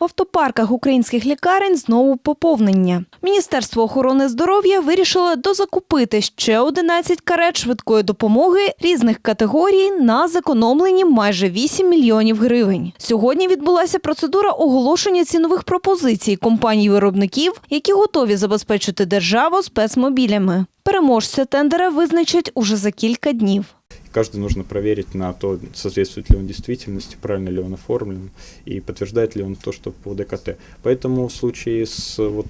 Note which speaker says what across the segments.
Speaker 1: В автопарках українських лікарень знову поповнення. Міністерство охорони здоров'я вирішило дозакупити ще 11 карет швидкої допомоги різних категорій на зекономлені майже 8 мільйонів гривень. Сьогодні відбулася процедура оголошення цінових пропозицій компаній-виробників, які готові забезпечити державу спецмобілями. Переможця тендера визначать уже за кілька днів.
Speaker 2: Каждый нужно проверить на то, соответствует ли он действительности, правильно ли он оформлен и подтверждает ли он то, что по ДКТ. Поэтому в случае с вот,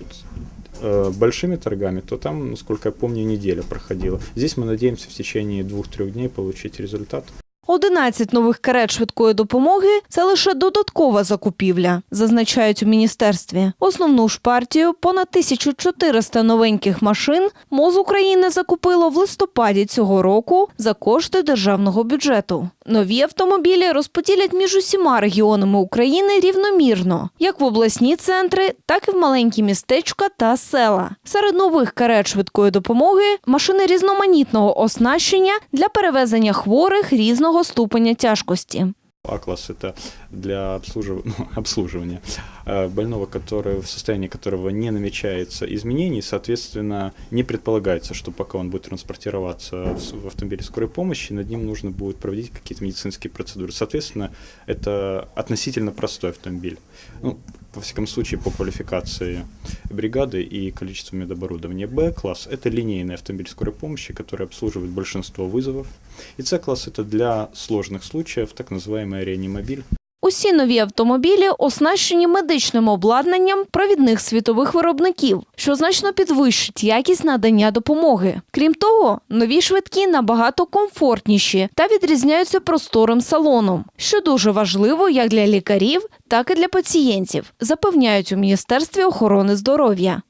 Speaker 2: э, большими торгами, то там, насколько я помню, неделя проходила. Здесь мы надеемся в течение двух-трех дней получить результат.
Speaker 1: 11 нових карет швидкої допомоги це лише додаткова закупівля, зазначають у міністерстві. Основну ж партію понад 1400 новеньких машин МОЗ України закупило в листопаді цього року за кошти державного бюджету. Нові автомобілі розподілять між усіма регіонами України рівномірно, як в обласні центри, так і в маленькі містечка та села. Серед нових карет швидкої допомоги машини різноманітного оснащення для перевезення хворих різного ступеня тяжкості.
Speaker 2: А-класс это для обслужив- ну, обслуживания э, больного, который, в состоянии которого не намечается изменений, соответственно, не предполагается, что пока он будет транспортироваться в, с- в автомобиле скорой помощи, над ним нужно будет проводить какие-то медицинские процедуры. Соответственно, это относительно простой автомобиль. Ну, во всяком случае, по квалификации бригады и количеству медоборудования. Б-класс – это линейный автомобиль скорой помощи, который обслуживает большинство вызовов. И С-класс – это для сложных случаев, так называемый реанимобиль.
Speaker 1: Усі нові автомобілі оснащені медичним обладнанням провідних світових виробників, що значно підвищить якість надання допомоги. Крім того, нові швидкі набагато комфортніші та відрізняються просторим салоном, що дуже важливо як для лікарів, так і для пацієнтів, запевняють у Міністерстві охорони здоров'я.